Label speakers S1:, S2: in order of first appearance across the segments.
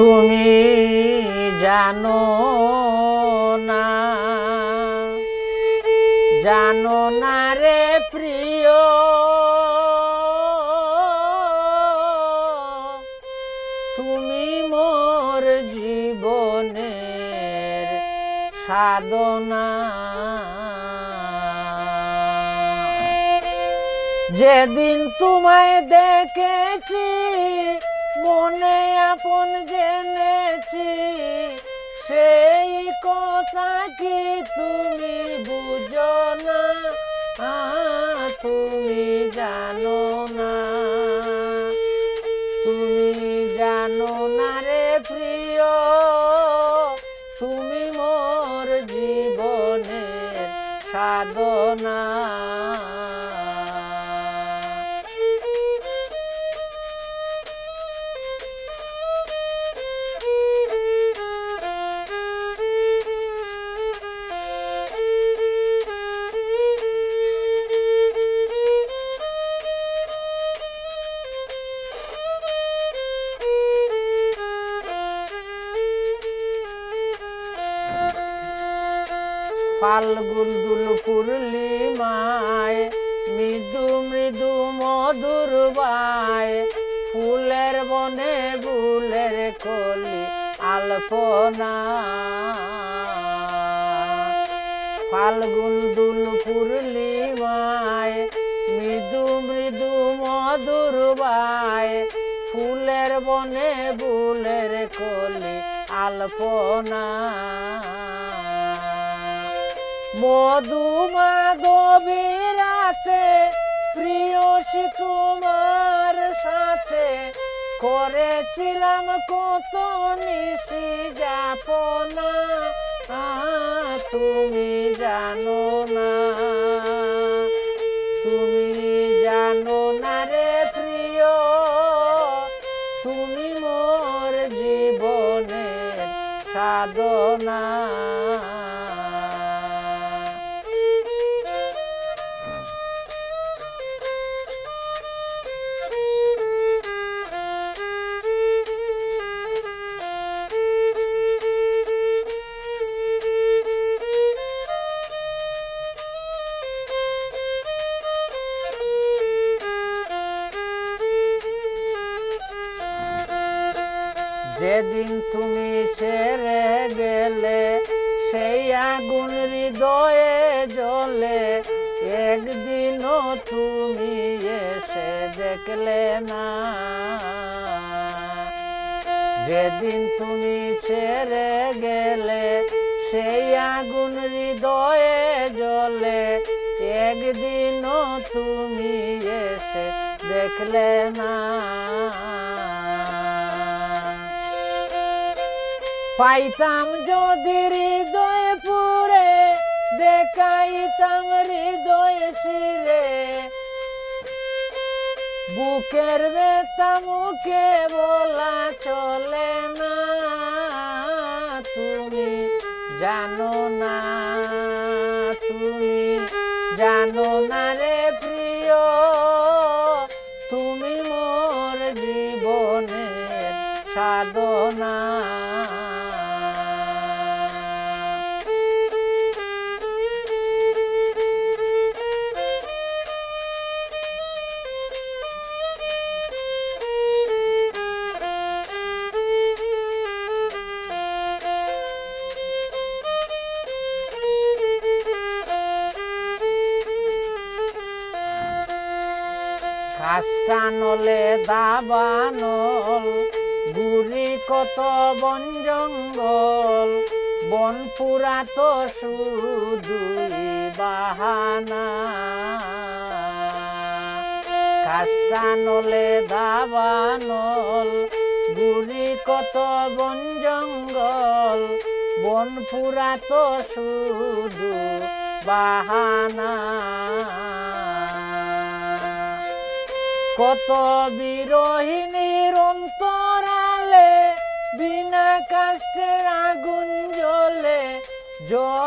S1: তুমি জানো না। জানো না রে প্রিয়। তুমি মোর জীবনের সাধনা। যেদিন তোমায় দেখেছি মনে আপন জেনেছি, সেই কথা কি তুমি বুঝো না? তুমি জানো না। তুমি জানো না রে প্রিয়, তুমি মোর জীবনের সাধনা। ফাল্গুন দুল পূর্ণিমায় মৃদু মৃদু মধুর বায়। ফুলের বনে বুলের কলি আলপনা। ফাল্গুন দুল পূর্ণিমায় মৃদু মৃদু মধুর বায়। ফুলের বনে বুলের কলি আলপনা। মধু মাধবী রাতে প্রিয়সী তোমার সাথে করেছিলাম কত নিশি যাপনা। তুমি জানো না, তুমি জানো না রে প্রিয়, তুমি মোর জীবনের সাধনা। যেদিন তুমি ছেড়ে গেলে, সেই আগুন হৃদয়ে জ্বলে। একদিনও তুমি এসে দেখলে না। যেদিন তুমি ছেড়ে গেলে, সেই আগুন হৃদয়ে জ্বলে। একদিনও তুমি এসে দেখলে না। পাইতাম যদি হৃদয় পুরে দেখাইতাম হৃদয় ছিঁড়ে বুকের বেতা মুখে বলা চলে না, তুমি জানো না, তুমি জানো না রে কাষ্টানলে দাবানল গুড়ি কত বন জঙ্গল, বন পুরা তো শুধুই বাহানা। কাষ্টানলে দাবানল গুড়ি কত বন জঙ্গল, বন পুরা তো শুধু বাহানা। কত বিরোহিনীর অন্তরালে বিনা কাষ্টের আগুন জ্বলে জল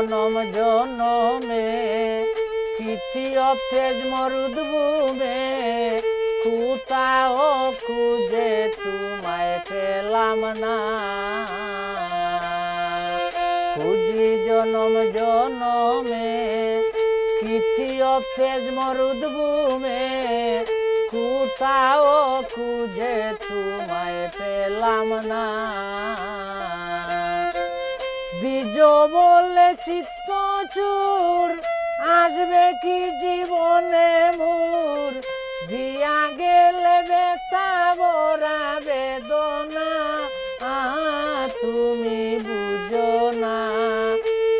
S1: জনম জনমে, কীর্তি অফেজ মরুদভূমে কোথাও খুঁজে তোমায় পেলাম না। খুঁজি জনম জনমে, কীর্তি অফেজ মরুদভূমে কোথাও খুঁজে তোমায় পেলাম না। বলে চিত্ত চুর আসবে কি জীবনে মুর? দিয়া গেলে বেতা বরা বেদনা তুমি বুঝো না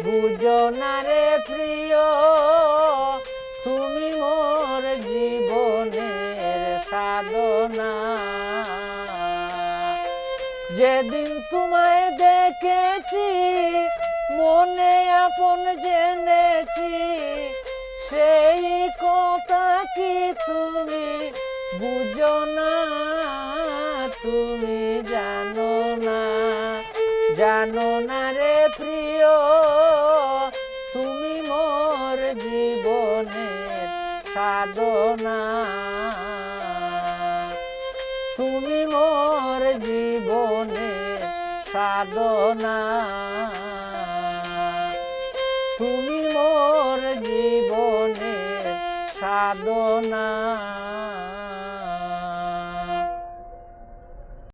S1: বুঝো না রে প্রিয়। আপন জেনেছি? সেই কথা কি তুমি বুঝো না? তুমি জানো না। জানো না রে প্রিয়, তুমি মোর জীবনের সাধনা। তুমি মোর জীবনে সাধনা। সাধনা